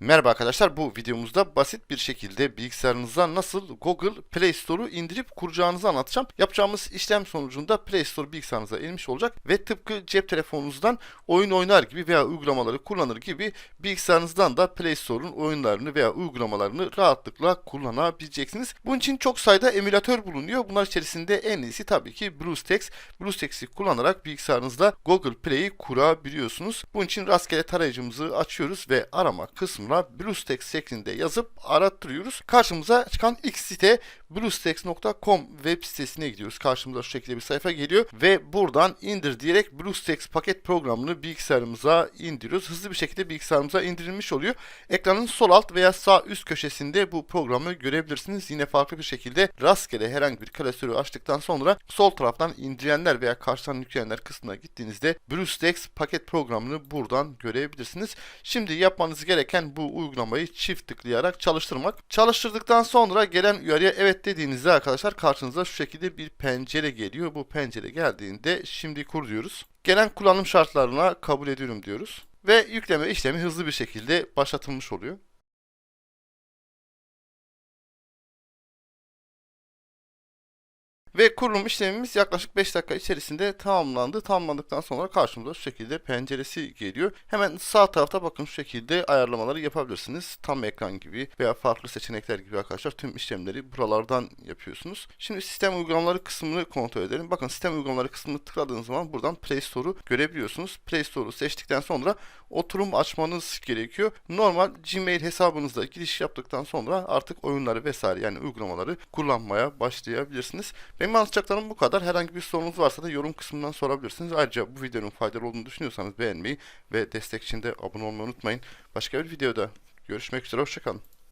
Merhaba arkadaşlar bu videomuzda basit bir şekilde bilgisayarınıza nasıl Google Play Store'u indirip kuracağınızı anlatacağım. Yapacağımız işlem sonucunda Play Store bilgisayarınıza inmiş olacak ve tıpkı cep telefonunuzdan oyun oynar gibi veya uygulamaları kullanır gibi bilgisayarınızdan da Play Store'un oyunlarını veya uygulamalarını rahatlıkla kullanabileceksiniz. Bunun için çok sayıda emülatör bulunuyor. Bunlar içerisinde en iyisi tabii ki BlueStacks. BlueStacks'i kullanarak bilgisayarınızda Google Play'i kurabiliyorsunuz. Bunun için rastgele tarayıcımızı açıyoruz ve arama kısmına BlueStacks şeklinde yazıp arattırıyoruz. Karşımıza çıkan ilk site bluestacks.com web sitesine gidiyoruz. Karşımıza şu şekilde bir sayfa geliyor ve buradan indir diyerek BlueStacks paket programını bilgisayarımıza indiriyoruz. Hızlı bir şekilde bilgisayarımıza indirilmiş oluyor. Ekranın sol alt veya sağ üst köşesinde bu programı görebilirsiniz. Yine farklı bir şekilde rastgele herhangi bir klasörü açtıktan sonra sol taraftan indirenler veya karşıdan yükleyenler kısmına gittiğinizde BlueStacks paket programını buradan görebilirsiniz. Şimdi yapmanız gereken bu uygulamayı çift tıklayarak çalıştırmak. Çalıştırdıktan sonra gelen uyarıya evet dediğinizde arkadaşlar karşınıza şu şekilde bir pencere geliyor. Bu pencere geldiğinde şimdi kur diyoruz. Gelen kullanım şartlarına kabul ediyorum diyoruz. Ve yükleme işlemi hızlı bir şekilde başlatılmış oluyor. Ve kurulum işlemimiz yaklaşık 5 dakika içerisinde tamamlandı. Tamamlandıktan sonra karşımıza şu şekilde penceresi geliyor. Hemen sağ tarafta bakın şu şekilde ayarlamaları yapabilirsiniz. Tam ekran gibi veya farklı seçenekler gibi arkadaşlar tüm işlemleri buralardan yapıyorsunuz. Şimdi sistem uygulamaları kısmını kontrol edelim. Bakın sistem uygulamaları kısmını tıkladığınız zaman buradan Play Store'u görebiliyorsunuz. Play Store'u seçtikten sonra oturum açmanız gerekiyor. Normal Gmail hesabınızda giriş yaptıktan sonra artık oyunları vesaire yani uygulamaları kullanmaya başlayabilirsiniz. Benim anlatacaklarım bu kadar. Herhangi bir sorunuz varsa da yorum kısmından sorabilirsiniz. Ayrıca bu videonun faydalı olduğunu düşünüyorsanız beğenmeyi ve destek için de abone olmayı unutmayın. Başka bir videoda görüşmek üzere. Hoşçakalın.